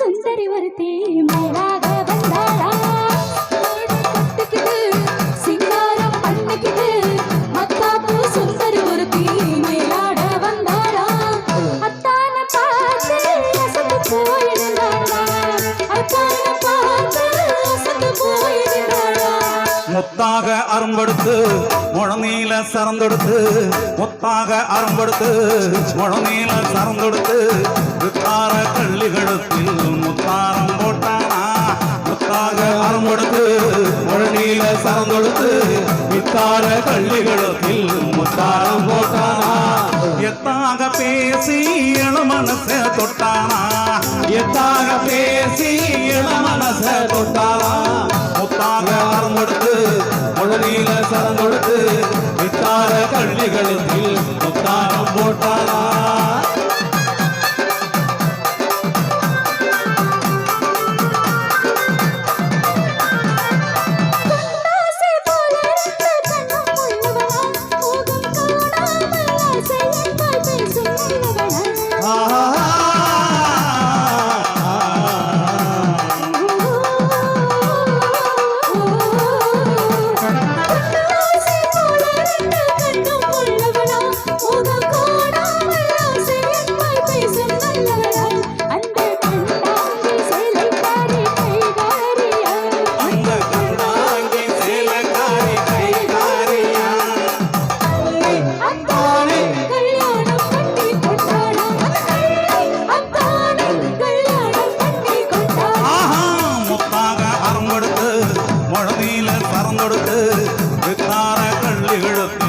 சுந்தரி ஒருத்தி முத்தாக அரும்படுத்து முழநீல சரந்தொடுத்து முத்தாக அரும்படுத்து முழநீல சரந்தொடுத்து வித்தார கள்ளிகளுக்கு முத்தாரம் போட்டானா? முத்தாக அரும்படுத்து முழநீல சரந்தொடுத்து வித்தார கள்ளிகளுக்கில் முத்தாரம் போட்டானா? எத்தாக பேசி இளமனசை தொட்டானா? எத்தாக கள்ளிகளுத்தில்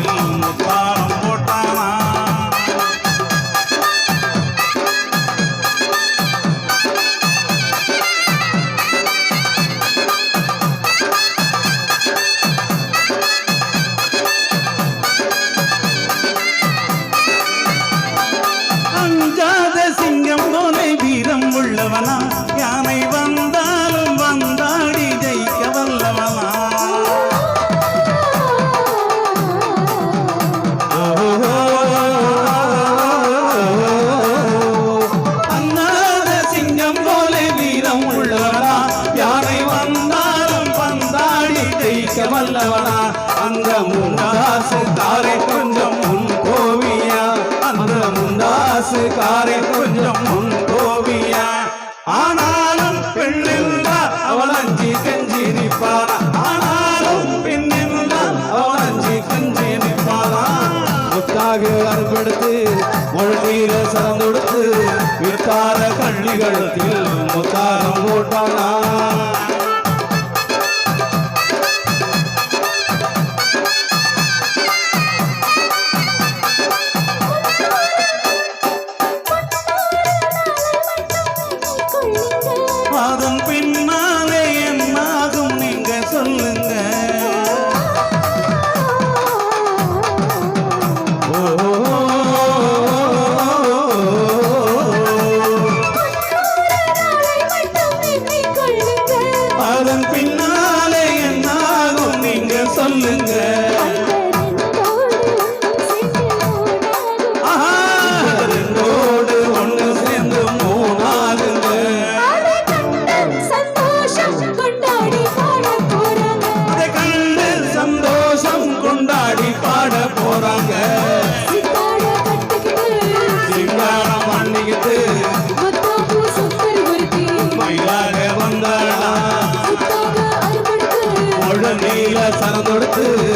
வல்லவனா அந்த முண்டாசு காரை கொஞ்சம் முன் கோவியா. அந்த முண்டாசு காரை கொஞ்சம் முன் கோவியா. ஆனாலும் பெண்ணில்லா அவளஞ்சி அஞ்சி ஆனாலும் பெண்ணில்லா அவளஞ்சி அஞ்சி முத்தாக அறுபடுத்து மொழிநீர சரந்தொடுத்து வித்தார கள்ளிகளத்தில் முத்தாரம் போட்டானா. அதன் பின்னாலே என்னாகும் நீங்க சொல்லுங்க அதன் பின்னாலே என்னாகும் நீங்க சொல்லுங்க மயிலாக வந்தாளா